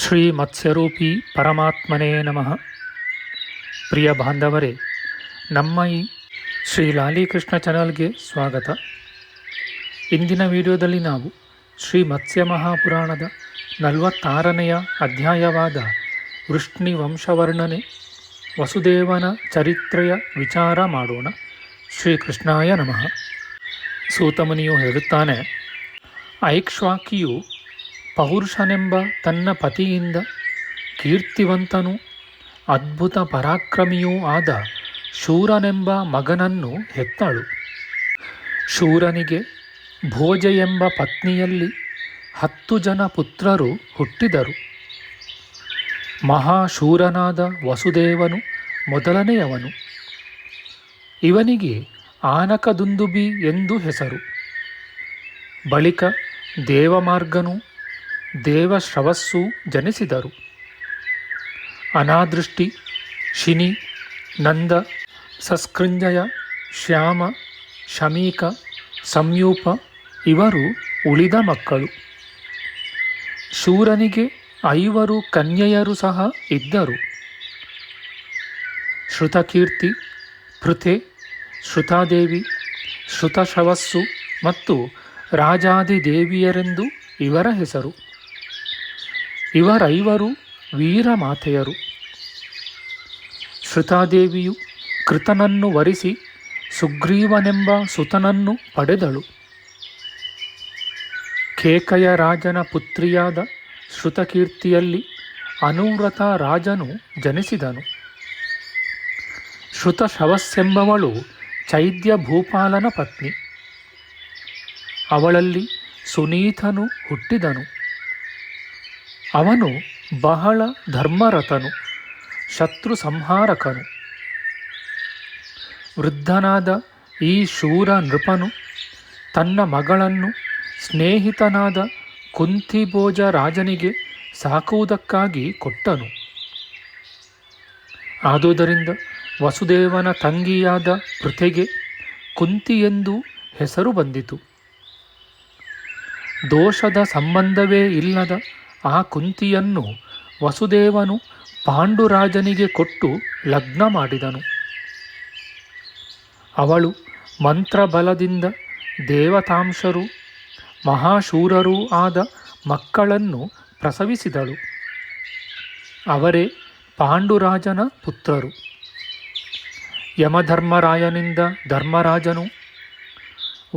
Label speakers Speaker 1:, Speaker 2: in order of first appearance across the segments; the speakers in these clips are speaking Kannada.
Speaker 1: ಶ್ರೀ ಮತ್ಸ್ಯರೂಪಿ ಪರಮಾತ್ಮನೇ ನಮಃ. ಪ್ರಿಯ ಬಾಂಧವರೇ, ನಮ್ಮ ಈ ಶ್ರೀ ಲಾಲಿಕೃಷ್ಣ ಚಾನಲ್ಗೆ ಸ್ವಾಗತ. ಇಂದಿನ ವಿಡಿಯೋದಲ್ಲಿ ನಾವು ಶ್ರೀ ಮತ್ಸ್ಯ ಮಹಾಪುರಾಣದ ನಲವತ್ತಾರನೆಯ ಅಧ್ಯಾಯವಾದ ವೃಷ್ಣಿ ವಂಶವರ್ಣನೆ, ವಸುದೇವನ ಚರಿತ್ರೆಯ ವಿಚಾರ ಮಾಡೋಣ. ಶ್ರೀಕೃಷ್ಣಾಯ ನಮಃ. ಸೂತಮುನಿಯು ಹೇಳುತ್ತಾನೆ, ಐಕ್ಷ್ವಾಕಿಯು ಪೌರುಷನೆಂಬ ತನ್ನ ಪತಿಯಿಂದ ಕೀರ್ತಿವಂತನೂ, ಅದ್ಭುತ ಪರಾಕ್ರಮಿಯೂ ಆದ ಶೂರನೆಂಬ ಮಗನನ್ನು ಹೆತ್ತಳು. ಶೂರನಿಗೆ ಭೋಜ ಎಂಬ ಪತ್ನಿಯಲ್ಲಿ ಹತ್ತು ಜನ ಪುತ್ರರು ಹುಟ್ಟಿದರು. ಮಹಾಶೂರನಾದ ವಸುದೇವನು ಮೊದಲನೆಯವನು. ಇವನಿಗೆ ಆನಕದುಂದುಬಿ ಎಂದು ಹೆಸರು. ಬಳಿಕ ದೇವಮಾರ್ಗನು ದೇವಶ್ರವಸ್ಸು ಜನಿಸಿದರು. ಅನಾದೃಷ್ಟಿ, ಶಿನಿ, ನಂದ, ಸಸ್ಕೃಂಜಯ, ಶ್ಯಾಮ, ಶಮೀಕ, ಸಂಯೂಪ ಇವರು ಉಳಿದ ಮಕ್ಕಳು. ಶೂರನಿಗೆ ಐವರು ಕನ್ಯೆಯರು ಸಹ ಇದ್ದರು. ಶ್ರುತಕೀರ್ತಿ, ಪೃಥೆ, ಶ್ರುತಾದೇವಿ, ಶ್ರುತಶ್ರವಸ್ಸು ಮತ್ತು ರಾಜಾದಿ ದೇವಿಯರೆಂದು ಇವರ ಹೆಸರು. ಇವರೈವರು ವೀರಮಾತೆಯರು ಶ್ರುತಾದೇವಿಯು ಕೃತನನ್ನು ವರಿಸಿ ಸುಗ್ರೀವನೆಂಬ ಸುತನನ್ನು ಪಡೆದಳು. ಕೇಕಯ ರಾಜನ ಪುತ್ರಿಯಾದ ಶ್ರುತಕೀರ್ತಿಯಲ್ಲಿ ಅನುವ್ರತ ರಾಜನು ಜನಿಸಿದನು. ಶ್ರುತಶವಸ್ಸೆಂಬವಳು ಚೈದ್ಯ ಭೂಪಾಲನ ಪತ್ನಿ. ಅವಳಲ್ಲಿ ಸುನೀತನು ಹುಟ್ಟಿದನು. ಅವನು ಬಹಳ ಧರ್ಮರತನು ಶತ್ರು ಸಂಹಾರಕನು ವೃದ್ಧನಾದ ಈ ಶೂರ ನೃಪನು ತನ್ನ ಮಗಳನ್ನು ಸ್ನೇಹಿತನಾದ ಕುಂತಿಭೋಜ ರಾಜನಿಗೆ ಸಾಕುವುದಕ್ಕಾಗಿ ಕೊಟ್ಟನು. ಆದುದರಿಂದ ವಸುದೇವನ ತಂಗಿಯಾದ ಪೃಥೆಗೆ ಕುಂತಿ ಎಂದು ಹೆಸರು ಬಂದಿತು. ದೋಷದ ಸಂಬಂಧವೇ ಇಲ್ಲದ ಆ ಕುಂತಿಯನ್ನು ವಸುದೇವನು ಪಾಂಡುರಾಜನಿಗೆ ಕೊಟ್ಟು ಲಗ್ನ ಮಾಡಿದನು. ಅವಳು ಮಂತ್ರಬಲದಿಂದ ದೇವತಾಂಶರು, ಮಹಾಶೂರರೂ ಆದ ಮಕ್ಕಳನ್ನು ಪ್ರಸವಿಸಿದಳು. ಅವರೇ ಪಾಂಡುರಾಜನ ಪುತ್ರರು. ಯಮಧರ್ಮರಾಯನಿಂದ ಧರ್ಮರಾಜನು,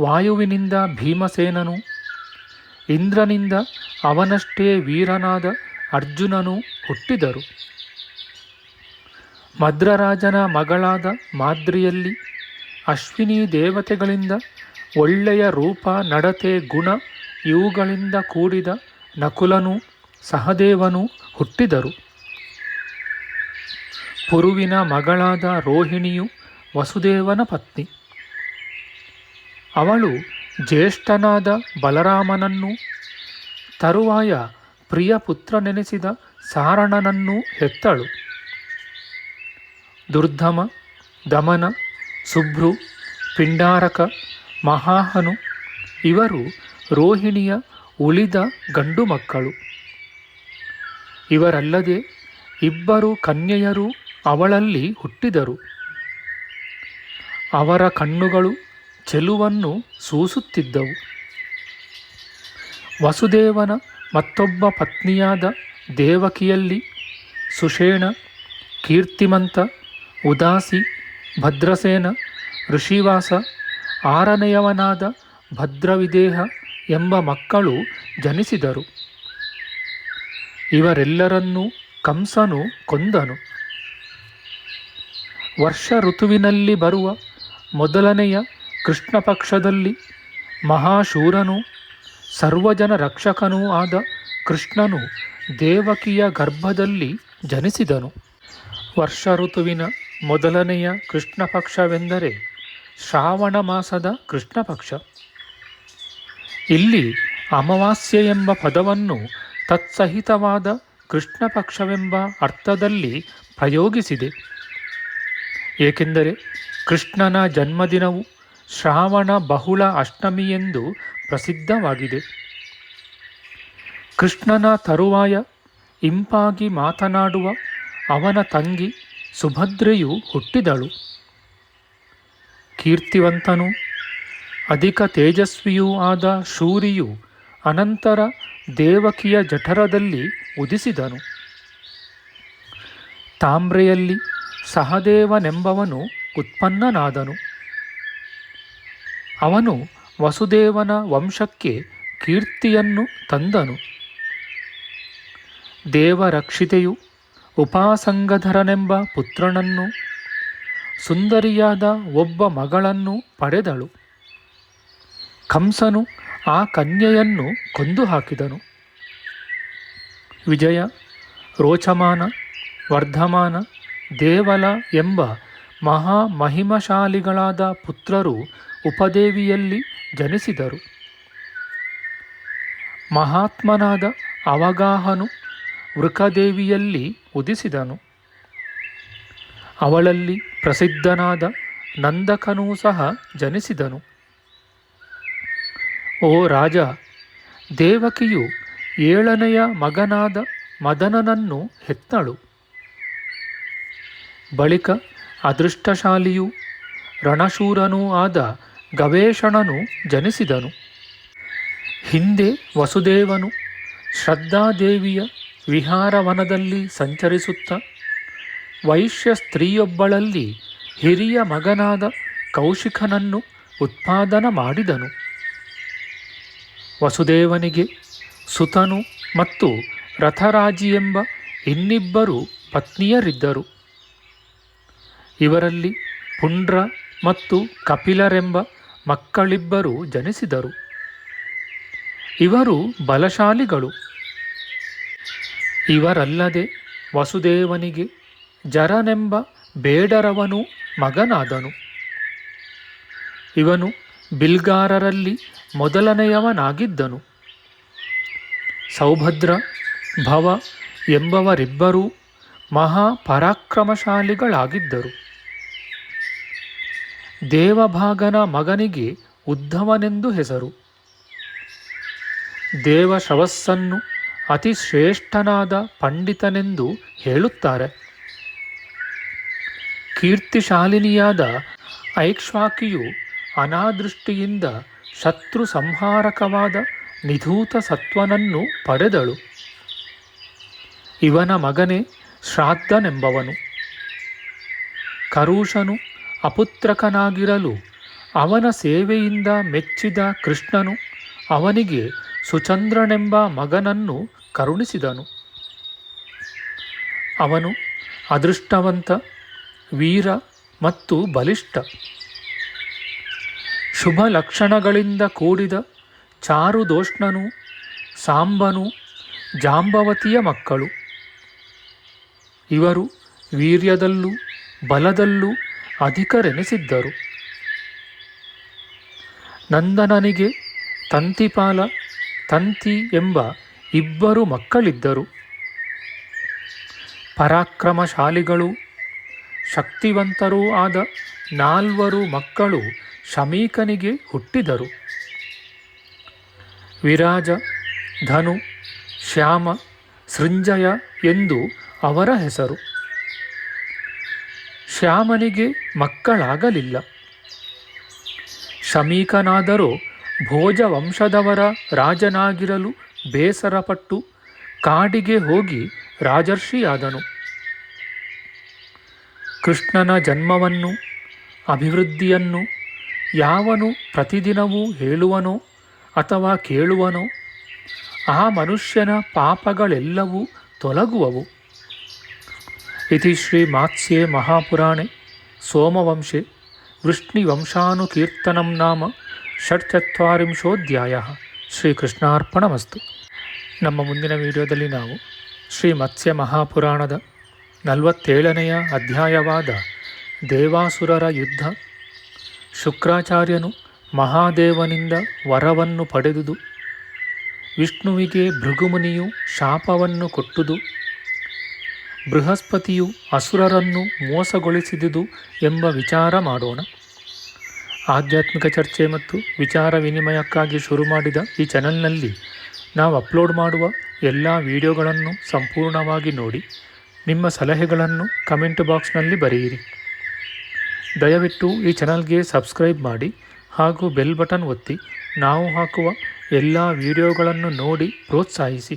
Speaker 1: ವಾಯುವಿನಿಂದ ಭೀಮಸೇನನು ಇಂದ್ರನಿಂದ ಅವನಷ್ಟೇ ವೀರನಾದ ಅರ್ಜುನನು ಹುಟ್ಟಿದರು. ಮದ್ರರಾಜನ ಮಗಳಾದ ಮಾದ್ರಿಯಲ್ಲಿ ಅಶ್ವಿನಿ ದೇವತೆಗಳಿಂದ ಒಳ್ಳೆಯ ರೂಪ, ನಡತೆ, ಗುಣ ಇವುಗಳಿಂದ ಕೂಡಿದ ನಕುಲನು ಸಹದೇವನು ಹುಟ್ಟಿದರು. ಪುರುವಿನ ಮಗಳಾದ ರೋಹಿಣಿಯು ವಸುದೇವನ ಪತ್ನಿ. ಅವಳು ಜ್ಯೇಷ್ಠನಾದ ಬಲರಾಮನನ್ನು, ತರುವಾಯ ಪ್ರಿಯ ಪುತ್ರನೆನಿಸಿದ ಸಾರಣನನ್ನು ಹೆತ್ತಳು. ದುರ್ಧಮ, ದಮನ, ಸುಭ್ರು, ಪಿಂಡಾರಕ, ಮಹಾಹನು ಇವರು ರೋಹಿಣಿಯ ಉಳಿದ ಗಂಡು ಮಕ್ಕಳು ಇವರಲ್ಲದೆ ಇಬ್ಬರು ಕನ್ಯೆಯರು ಅವಳಲ್ಲಿ ಹುಟ್ಟಿದರು. ಅವರ ಕಣ್ಣುಗಳು ಚೆಲುವನ್ನು ಸೂಸುತ್ತಿದ್ದವು. ವಸುದೇವನ ಮತ್ತೊಬ್ಬ ಪತ್ನಿಯಾದ ದೇವಕಿಯಲ್ಲಿ ಸುಷೇಣ, ಕೀರ್ತಿಮಂತ, ಉದಾಸಿ, ಭದ್ರಸೇನ, ಋಷಿವಾಸ, ಆರನೆಯವನಾದ ಭದ್ರವಿದೇಹ ಎಂಬ ಮಕ್ಕಳು ಜನಿಸಿದರು. ಇವರೆಲ್ಲರನ್ನೂ ಕಂಸನು ಕೊಂದನು. ವರ್ಷ ಋತುವಿನಲ್ಲಿ ಬರುವ ಮೊದಲನೆಯ ಕೃಷ್ಣ ಪಕ್ಷದಲ್ಲಿ ಮಹಾಶೂರನೂ, ಸರ್ವಜನ ರಕ್ಷಕನೂ ಆದ ಕೃಷ್ಣನು ದೇವಕಿಯ ಗರ್ಭದಲ್ಲಿ ಜನಿಸಿದನು. ವರ್ಷ ಋತುವಿನ ಮೊದಲನೆಯ ಕೃಷ್ಣ ಪಕ್ಷವೆಂದರೆ ಶ್ರಾವಣ ಮಾಸದ ಕೃಷ್ಣ ಪಕ್ಷ. ಇಲ್ಲಿ ಅಮಾವಾಸ್ಯೆ ಎಂಬ ಪದವನ್ನು ತತ್ಸಹಿತವಾದ ಕೃಷ್ಣ ಪಕ್ಷವೆಂಬ ಅರ್ಥದಲ್ಲಿ ಪ್ರಯೋಗಿಸಿದೆ. ಏಕೆಂದರೆ ಕೃಷ್ಣನ ಜನ್ಮದಿನವು ಶ್ರಾವಣ ಬಹುಳ ಅಷ್ಟಮಿ ಎಂದು ಪ್ರಸಿದ್ಧವಾಗಿದೆ. ಕೃಷ್ಣನ ತರುವಾಯ ಇಂಪಾಗಿ ಮಾತನಾಡುವ ಅವನ ತಂಗಿ ಸುಭದ್ರೆಯು ಹುಟ್ಟಿದಳು. ಕೀರ್ತಿವಂತನು, ಅಧಿಕ ತೇಜಸ್ವಿಯೂ ಆದ ಶೂರಿಯು ಅನಂತರ ದೇವಕಿಯ ಜಠರದಲ್ಲಿ ಉದಿಸಿದನು. ತಾಮ್ರೆಯಲ್ಲಿ ಸಹದೇವನೆಂಬವನು ಉತ್ಪನ್ನನಾದನು. ಅವನು ವಸುದೇವನ ವಂಶಕ್ಕೆ ಕೀರ್ತಿಯನ್ನು ತಂದನು. ದೇವರಕ್ಷಿತೆಯು ಉಪಾಸಂಗಧರನೆಂಬ ಪುತ್ರನನ್ನು, ಸುಂದರಿಯಾದ ಒಬ್ಬ ಮಗಳನ್ನು ಪಡೆದಳು. ಕಂಸನು ಆ ಕನ್ಯೆಯನ್ನು ಕೊಂದು ಹಾಕಿದನು ವಿಜಯ, ರೋಚಮಾನ, ವರ್ಧಮಾನ, ದೇವಲ ಎಂಬ ಮಹಾ ಮಹಿಮಶಾಲಿಗಳಾದ ಪುತ್ರರು ಉಪದೇವಿಯಲ್ಲಿ ಜನಿಸಿದರು. ಮಹಾತ್ಮನಾದ ಅವಗಾಹನು ವೃಕದೇವಿಯಲ್ಲಿ ಉದಿಸಿದನು. ಅವಳಲ್ಲಿ ಪ್ರಸಿದ್ಧನಾದ ನಂದಕನೂ ಸಹ ಜನಿಸಿದನು. ಓ ರಾಜ, ದೇವಕಿಯು ಏಳನೆಯ ಮಗನಾದ ಮದನನನ್ನು ಹೆತ್ತಳು. ಬಳಿಕ ಅದೃಷ್ಟಶಾಲಿಯೂ ರಣಶೂರನೂ ಆದ ಗವೇಷಣನು ಜನಿಸಿದನು. ಹಿಂದೆ ವಸುದೇವನು ಶ್ರದ್ಧಾದೇವಿಯ ವಿಹಾರವನದಲ್ಲಿ ಸಂಚರಿಸುತ್ತ, ವೈಶ್ಯ ಸ್ತ್ರೀಯೊಬ್ಬಳಲ್ಲಿ ಹಿರಿಯ ಮಗನಾದ ಕೌಶಿಕನನ್ನು ಉತ್ಪಾದನ ಮಾಡಿದನು. ವಸುದೇವನಿಗೆ ಸುತನು ಮತ್ತು ರಥರಾಜಿ ಎಂಬ ಇನ್ನಿಬ್ಬರು ಪತ್ನಿಯರಿದ್ದರು. ಇವರಲ್ಲಿ ಪುಂಡ್ರ ಮತ್ತು ಕಪಿಲರೆಂಬ ಮಕ್ಕಳಿಬ್ಬರು ಜನಿಸಿದರು. ಇವರು ಬಲಶಾಲಿಗಳು. ಇವರಲ್ಲದೆ ವಸುದೇವನಿಗೆ ಜರನೆಂಬ ಬೇಡರವನು ಮಗನಾದನು. ಇವನು ಬಿಲ್ಗಾರರಲ್ಲಿ ಮೊದಲನೆಯವನಾಗಿದ್ದನು. ಸೌಭದ್ರ, ಭವ ಎಂಬವರಿಬ್ಬರೂ ಮಹಾಪರಾಕ್ರಮಶಾಲಿಗಳಾಗಿದ್ದರು. ದೇವಭಾಗನ ಮಗನಿಗೆ ಉದ್ಧವನೆಂದು ಹೆಸರು. ದೇವಶ್ರವಸ್ಸನ್ನು ಅತಿ ಶ್ರೇಷ್ಠನಾದ ಪಂಡಿತನೆಂದು ಹೇಳುತ್ತಾರೆ. ಕೀರ್ತಿಶಾಲಿನಿಯಾದ ಐಕ್ಷ್ವಾಕಿಯು ಅನಾದೃಷ್ಟಿಯಿಂದ ಶತ್ರು ಸಂಹಾರಕವಾದ ನಿಧೂತ ಸತ್ವನನ್ನು ಪಡೆದಳು. ಇವನ ಮಗನೇ ಶ್ರಾದ್ದನೆಂಬವನು. ಕರುಷನು ಅಪುತ್ರಕನಾಗಿರಲು ಅವನ ಸೇವೆಯಿಂದ ಮೆಚ್ಚಿದ ಕೃಷ್ಣನು ಅವನಿಗೆ ಸುಚಂದ್ರನೆಂಬ ಮಗನನ್ನು ಕರುಣಿಸಿದನು. ಅವನು ಅದೃಷ್ಟವಂತ, ವೀರ ಮತ್ತು ಬಲಿಷ್ಠ. ಶುಭ ಲಕ್ಷಣಗಳಿಂದ ಕೂಡಿದ ಚಾರುದೋಷ್ಣನು, ಸಾಂಬನು, ಜಾಂಬವತಿಯ ಮಕ್ಕಳು. ಇವರು ವೀರ್ಯದಲ್ಲೂ ಬಲದಲ್ಲೂ ಅಧಿಕರೆನಿಸಿದ್ದರು. ನಂದನನಿಗೆ ತಂತಿಪಾಲ, ತಂತಿ ಎಂಬ ಇಬ್ಬರು ಮಕ್ಕಳಿದ್ದರು. ಪರಾಕ್ರಮಶಾಲಿಗಳು, ಶಕ್ತಿವಂತರೂ ಆದ ನಾಲ್ವರು ಮಕ್ಕಳು ಶಮೀಕನಿಗೆ ಹುಟ್ಟಿದರು. ವಿರಾಜ, ಧನು, ಶ್ಯಾಮ, ಸೃಂಜಯ ಎಂದು ಅವರ ಹೆಸರು. ಶ್ಯಾಮನಿಗೆ ಮಕ್ಕಳಾಗಲಿಲ್ಲ. ಶಮೀಕನಾದರೂ ಭೋಜ ವಂಶದವರ ರಾಜನಾಗಿರಲು ಬೇಸರಪಟ್ಟು ಕಾಡಿಗೆ ಹೋಗಿ ರಾಜರ್ಷಿಯಾದನು. ಕೃಷ್ಣನ ಜನ್ಮವನ್ನು, ಅಭಿವೃದ್ಧಿಯನ್ನು ಯಾವನು ಪ್ರತಿದಿನವೂ ಹೇಳುವನೋ ಅಥವಾ ಕೇಳುವನೋ, ಆ ಮನುಷ್ಯನ ಪಾಪಗಳೆಲ್ಲವೂ ತೊಲಗುವವು. ಇತಿ ಶ್ರೀ ಮಾತ್ಸ್ಯೆ ಮಹಾಪುರಾಣೆ ಸೋಮವಂಶೆ ವೃಷ್ಣಿವಂಶಾನುಕೀರ್ತನಂ ನಾಮ ಷಟ್ಚತ್ವರಿಂಶೋಧ್ಯಾಯ ಶ್ರೀಕೃಷ್ಣಾರ್ಪಣಮಸ್ತು ನಮ್ಮ ಮುಂದಿನ ವಿಡಿಯೋದಲ್ಲಿ ನಾವು ಶ್ರೀ ಮತ್ಸ್ಯ ಮಹಾಪುರಾಣದ ನಲವತ್ತೇಳನೆಯ ಅಧ್ಯಾಯವಾದ ದೇವಾಸುರರ ಯುದ್ಧ, ಶುಕ್ರಾಚಾರ್ಯನು ಮಹಾದೇವನಿಂದ ವರವನ್ನು ಪಡೆದುದು, ವಿಷ್ಣುವಿಗೆ ಭೃಗುಮುನಿಯು ಶಾಪವನ್ನು ಕೊಟ್ಟುದು ಬೃಹಸ್ಪತಿಯು ಅಸುರರನ್ನು ಮೋಸಗೊಳಿಸಿದುದು ಎಂಬ ವಿಚಾರ ಮಾಡೋಣ. ಆಧ್ಯಾತ್ಮಿಕ ಚರ್ಚೆ ಮತ್ತು ವಿಚಾರ ವಿನಿಮಯಕ್ಕಾಗಿ ಶುರು ಮಾಡಿದ ಈ ಚಾನಲ್ನಲ್ಲಿ ನಾವು ಅಪ್ಲೋಡ್ ಮಾಡುವ ಎಲ್ಲ ವಿಡಿಯೋಗಳನ್ನು ಸಂಪೂರ್ಣವಾಗಿ ನೋಡಿ, ನಿಮ್ಮ ಸಲಹೆಗಳನ್ನು ಕಮೆಂಟ್ ಬಾಕ್ಸ್ನಲ್ಲಿ ಬರೆಯಿರಿ. ದಯವಿಟ್ಟು ಈ ಚಾನಲ್ಗೆ ಸಬ್ಸ್ಕ್ರೈಬ್ ಮಾಡಿ ಹಾಗೂ ಬೆಲ್ ಬಟನ್ ಒತ್ತಿ ನಾವು ಹಾಕುವ ಎಲ್ಲ ವಿಡಿಯೋಗಳನ್ನು ನೋಡಿ ಪ್ರೋತ್ಸಾಹಿಸಿ.